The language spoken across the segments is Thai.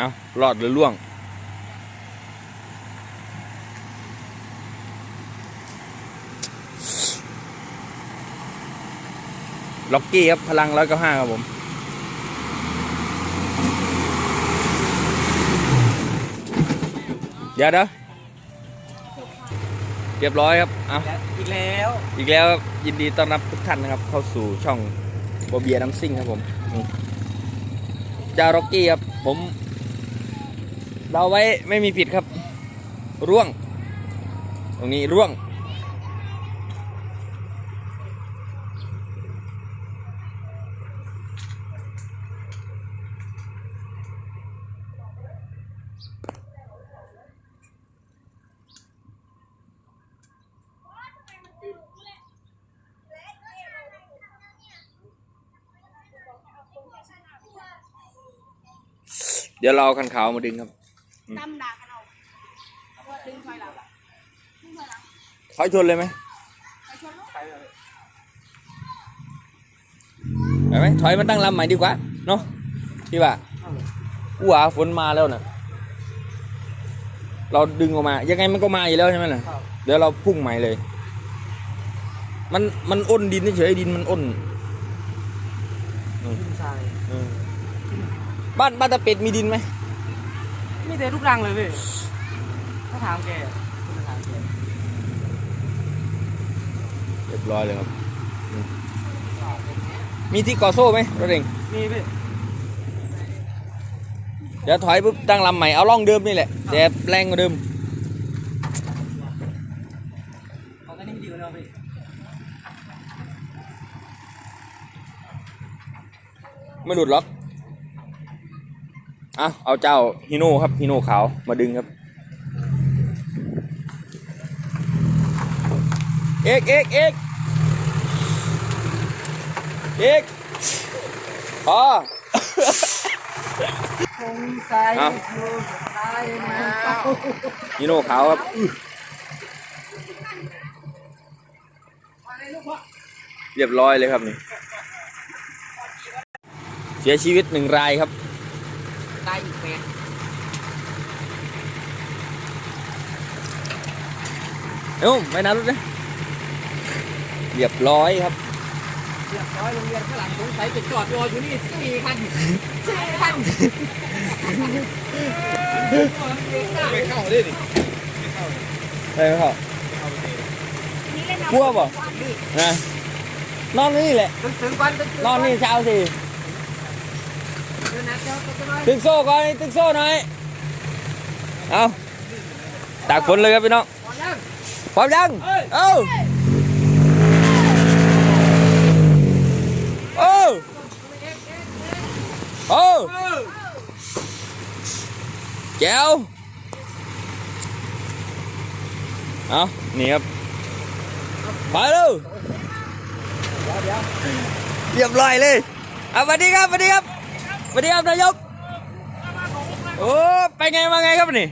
เอารอดหรือล่วง ล็อกกี้ครับ พลังร้อยเก้าห้าครับผมเดี๋ยวเด้อเรียบร้อยครับเอาอีกแล้ว อีกแล้วครับยินดีต้อนรับทุกท่านนะครับ เข้าสู่ช่องบเบียน้ำซิ่งครับผมนี่จาร็อกกี้ครับ ผม เราไว้ไม่มีผิดครับ ร่วง ตรงนี้ร่วง เดี๋ยวเราคันขาวมาดึงครับ ตั้มด่ากันเอาว่าดึงถอยหลังดึงถอยหลังถอยชนเลยไหมไปชนลูกไปไหมถอยมาตั้งลำใหม่ดีกว่า เนาะพี่ว่าอู้หวาฝนมาแล้วนะเราดึงออกมา ยังไงมันก็มาอยู่แล้วใช่ไหมล่ะ เดี๋ยวเราพุ่งใหม่เลย มันมันอ้นดินเฉยๆดินมันอ้นดินทรายเออบ้านบ้านตะเป็ดมีดินไหม มีแต่ลูกรังเลยพี่ถ้าถามแกถ้าถามแกเรียบร้อยเลยครับอืมมีที่ก่อโซ่ไหมรถเองมีพี่เดี๋ยวถอยปุ๊บตั้งลำใหม่เอาล่องเดิมนี่แหละแต่แรงกว่าเดิมของกันนี่ดีกว่าเราพี่ไม่หลุดหรอก อะเอาเจ้าฮิโน่ครับฮิโน่ขาวมาดึงครับ เอกเอกเอกเอกพอคงใส่เอาอยู่ใต้น้ำฮิโน่ขาวครับเรียบร้อยเลยครับนี่เสียชีวิตหนึ่งรายครับ ตายอีกแปด เอ้าไม่น่ารถนะเรียบร้อยครับเรียบร้อยโรงเรียนข้างหลังสงสัยจะจอดรออยู่นี่สี่คันสี่คันไม่เข้าได้ดิใช่ไหมครับนี่เล่นกลัวเปล่านะนอนนี่แหละตึงตึงวันตึงนอนนี่เช้าสิเดี๋ยวนะเจ้าก็จะน้อยตึกโซ่ก่อนตึกโซ่หน่อยเอาตากฝนเลยครับพี่น้อง พร้อมยังเอ้าโอ้โอ้แจ๋วเอานี่ครับ ไปเลยเรียบร้อยเลยเอาสวัสดีครับสวัสดีครับสวัสดีครับนายกโอ้ไปไงมาไงครับนี่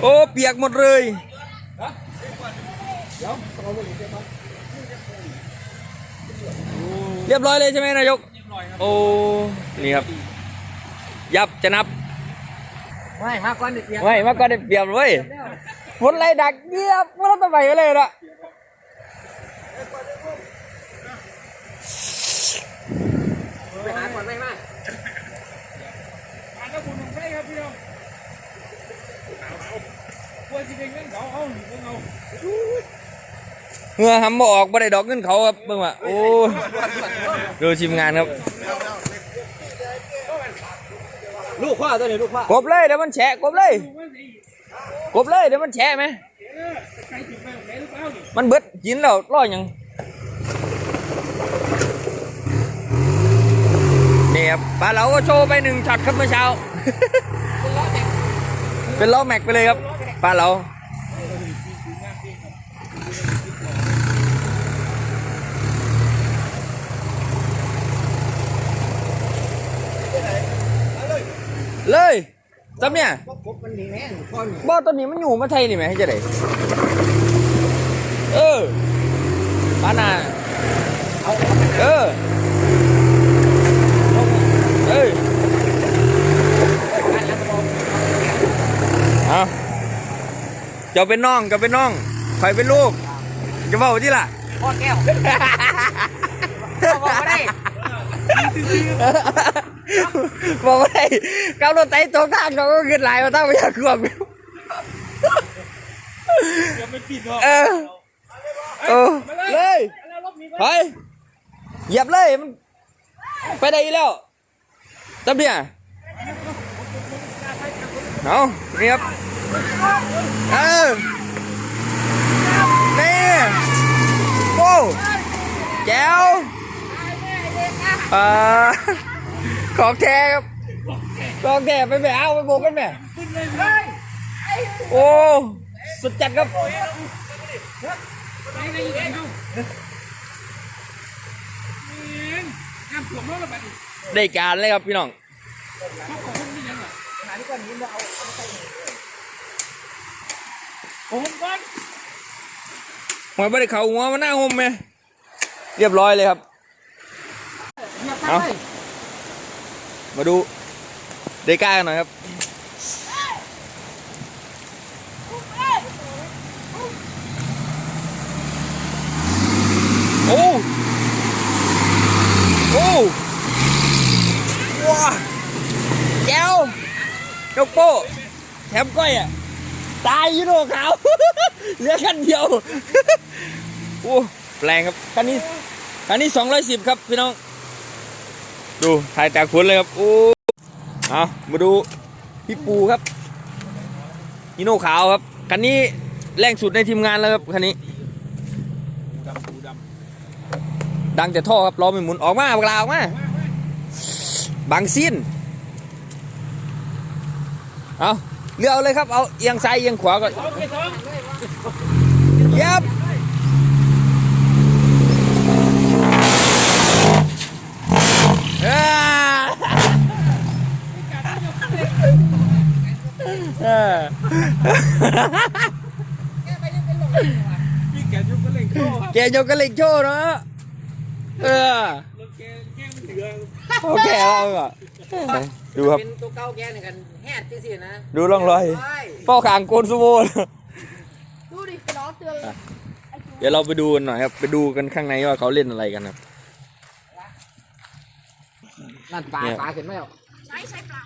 โอ้เปียกหมดเลยเรียบร้อยเลยใช่ไหมนายกโอ้นี่ครับ ยับจะนับไม่มาก่อนเดี๋ยวเสียไม่มาก็ได้เปรียบเว้ยฝนไรดักเยียบฝนเราไปไปเลยละไปหาก่อนไม่มา อ่านแล้วบุญของใครครับพี่น้องควรจะ เป็นเงินเขาเอาหรือพวกเราเหงื่อหำบ่ออกบ่ได้ดอกเงินเขาครับเบิ่งว่าโอ้ดูทีมงานครับ ลูกข้าตัวนี้ลูกข้ากบเลยเดี๋ยวมันแฉะกบเลย กบเลยเดี๋ยวมันแฉะไหมใครถึงไปของไหนหรือเปล่านี่มันเบิดกินแล้วรอดยังนี่ครับปลาเราก็โชว์ไปหนึ่งช็อตครับเมื่อเช้า เป็นล้อแม็กไปเลยครับ ป้าเราเลยจำเนี่ยบ่อต้นนี้มันอยู่มาไทยนี่ไหมให้จะได้เออป้านาเออเอ้ย Hả? เจ้าเป็นน้องเจ้าเป็นน้องใครเป็นลูกจะบอกที่ล่ะพ่อแก้วเอาบอกมาได้บอกว่าไอ้ก้าวรถไต่ตกทางเราก็ขึ้นหลายมาตั้งไปอยากกลัวกูอย่าไปปิดหรอกเออเออเลยแล้วรอบนี้ก็ไปเหยียบเลยมันไปได้อีกแล้วตับเนี่ยเอานี่ครับ เออนี่โอ้แจ๋วอ่าของแท้ครับของแท้ไปแม่เอาไปโบกกันแม่โอ้สุดจัดครับไปในอีกแล้วน้ำท่วมแล้วละบัดนี้ได้การเลยครับพี่น้อง ผมก่อนหอยบริเขาหัวมาหน้าหมไหมเรียบร้อยเลยครับ เหยียบเอาไปมาดูเดก้ากันหน่อยครับ โอ้โอ้ว้าแก้วยกโป้แถมก้อยอะ ตายอยูโรขาว เหลือคันเดียวโอ้แรงครับคันนี้คันนี้สองร้อยสิบครับพี่น้อง ดูถ่ายจากฝนเลยครับโอ้เอามาดูพี่ปูครับฮิโน่ขาวครับคันนี้แรงสุดในทีมงานแล้วครับคันนี้ดำปูดดังแต่ท่อครับล้อไม่หมุนออกมาเวลาออกมาบางสิ้นเอา เลือเอาเลยครับเอาเอียงซ้ายเอียงขวาก่อนยับแกยกกระเล็กโชว์เนาะเออแกแกมันเดือดโอเคเอาอะดูครับเป็นตัวเก่าแกนกัน แฮดจังซี่นะดูร่องรอยไปเป้าขางโกนซูโม่ดูดิไปล้อเตือนเลยเดี๋ยวเราไปดูกันหน่อยครับ ไปดูกันข้างในว่าเขาเล่นอะไรกันครับนั่นปลาเนี่ยปลาขึ้นไหมเอาใช้ใช้ปลา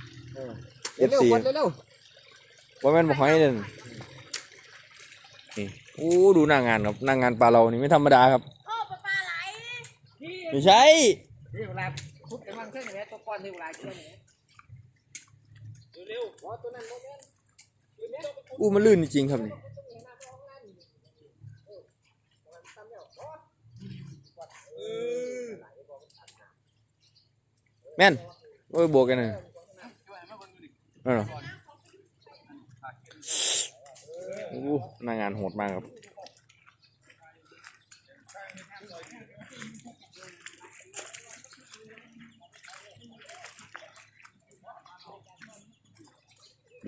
เร็ว FC ๆกดเร็วว่าแม่นบอกให้เล่นนี่โอ้ดูหน้างานครับหน้างานปลาเรานี่ไม่ธรรมดาครับโอ้ปลาปลาไหลไม่ใช่ๆนี่เวลาทุบกันวางเครื่องอย่างนี้ตัวก้อนที่เวลาเครื่องอย่างนี้ เร็วอ๋อตัวนั้นโมเมนต์อู้มันลื่นจริงครับนี่แม่นโอ้ยบวกกันเลยนั่นหรอโอ้หน้างานโหดมากครับ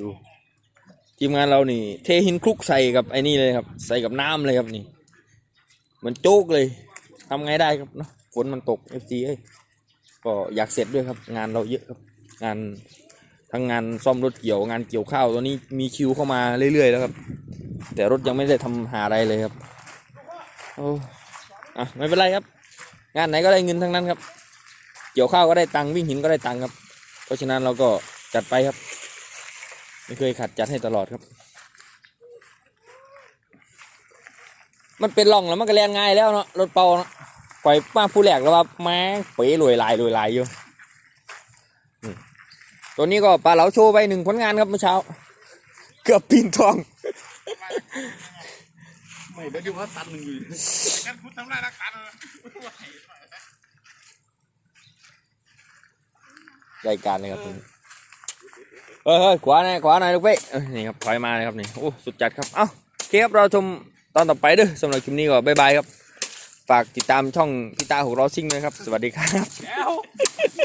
ดูทีมงานเรานี่ เทหินคลุกใส่กับไอ้นี่เลยครับ ใส่กับน้ำเลยครับนี่เหมันโจ๊กเลยทำไงได้ครับเนาะฝนมันตกเอฟซีเอ้ยก็อยากเสร็จด้วยครับ งานเราเยอะครับ งานทั้งงานซ่อมรถเกี่ยวงานเกี่ยวข้าวตอนนี้มีคิวเข้ามาเรื่อยๆแล้วครับ แต่รถยังไม่ได้ทำหาอะไรเลยครับโอ้อะไม่เป็นไรครับ งานไหนก็ได้เงินทั้งนั้นครับ เกี่ยวข้าวก็ได้ตังค์วิ่งหินก็ได้ตังค์ครับ เพราะฉะนั้นเราก็จัดไปครับ ไม่เคยขัดจัดให้ตลอดครับ มันเป็นร่องแล้วมันก็แล่นง่ายแล้วเนาะรถเป่าเนาะปล่อยมาผู้แหลกแล้วว่าแม่งเป๋รวยลายรวยลายอยู่อืมตัวนี้ก็ปลาเหลาโชว์ไปหนึ่งผลงานครับเมื่อเช้า เกือบปีนทองไม่ได้ดูว่าตันหนึ่งอยู่กันพูดทำลายรักกันรายการเลยครับนี่ เฮ้ยขวาหน่อยขวาหน่อยลูกเป้ยนี่ครับถอยมาเลยครับนี่โอ้สุดจัดครับเอ้าโอเคครับเราชมตอนต่อไปด้วยสำหรับคลิปนี้ก็บ๊ายบายครับ ฝากติดตามช่องพี่ตาหกล้อซิ่งด้วยครับ สวัสดีครับ